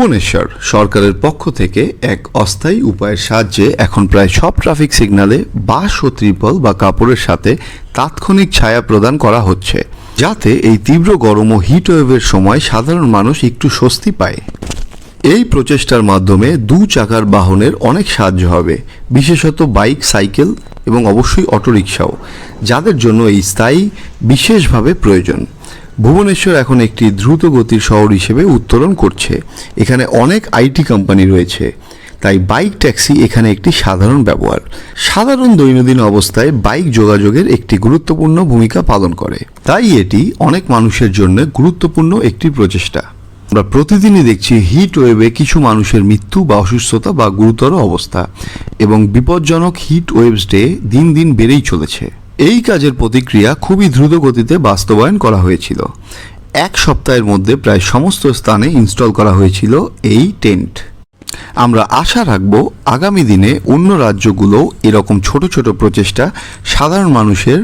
ভুবনেশ্বর সরকারের পক্ষ থেকে এক অস্থায়ী উপায়ের সাহায্যে এখন প্রায় সব ট্রাফিক সিগনালে বাঁশ ও ত্রিপল বা কাপড়ের সাথে তাৎক্ষণিক ছায়া প্রদান করা হচ্ছে, যাতে এই তীব্র গরম ও হিট ওয়েভের সময় সাধারণ মানুষ একটু স্বস্তি পায়। এই প্রচেষ্টার মাধ্যমে দু চাকার বাহনের অনেক সাহায্য হবে, বিশেষত বাইক, সাইকেল এবং অবশ্যই অটোরিকশাও, যাদের জন্য এই স্থায়ী বিশেষভাবে প্রয়োজন। ভুবনেশ্বর এখন একটি দ্রুত গতির শহর হিসেবে উত্তরণ করছে। এখানে অনেক আইটি কোম্পানি রয়েছে। তাই বাইক ট্যাক্সি এখানে একটি সাধারণ ব্যবহার। সাধারণ দৈনন্দিন অবস্থায় বাইক যোগাযোগের একটি গুরুত্বপূর্ণ ভূমিকা পালন করে। তাই এটি অনেক মানুষের জন্য গুরুত্বপূর্ণ একটি প্রচেষ্টা। আমরা প্রতিদিনই দেখছি হিট ওয়েভে কিছু মানুষের মৃত্যু বা অসুস্থতা বা গুরুতর অবস্থা এবং বিপজ্জনক হিট ওয়েভস ডে দিন দিন বেড়েই চলেছে। এই কাজের প্রতিক্রিয়া খুবই দ্রুত গতিতে বাস্তবায়ন করা হয়েছিল। এক সপ্তাহের মধ্যে প্রায় সমস্ত স্থানে ইনস্টল করা হয়েছিল এই টেন্ট। আমরা আশা রাখব, আগামী দিনে অন্য রাজ্যগুলোও এরকম ছোট ছোট প্রচেষ্টা সাধারণ মানুষের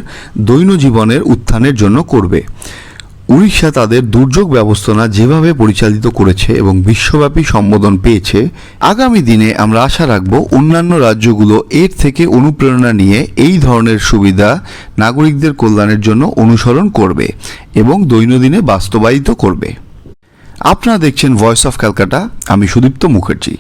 দৈনজীবনের উত্থানের জন্য করবে। উড়িষ্যা তাদের দুর্যোগ ব্যবস্থাপনা যেভাবে পরিচালিত করেছে এবং বিশ্বব্যাপী সম্বোধন পেয়েছে, আগামী দিনে আমরা আশা রাখব অন্যান্য রাজ্যগুলো এর থেকে অনুপ্রেরণা নিয়ে এই ধরনের সুবিধা নাগরিকদের কল্যাণের জন্য অনুসরণ করবে এবং দৈনন্দিনে বাস্তবায়িত করবে। আপনারা দেখছেন ভয়েস অফ ক্যালকাটা আমি সুদীপ্ত মুখার্জি।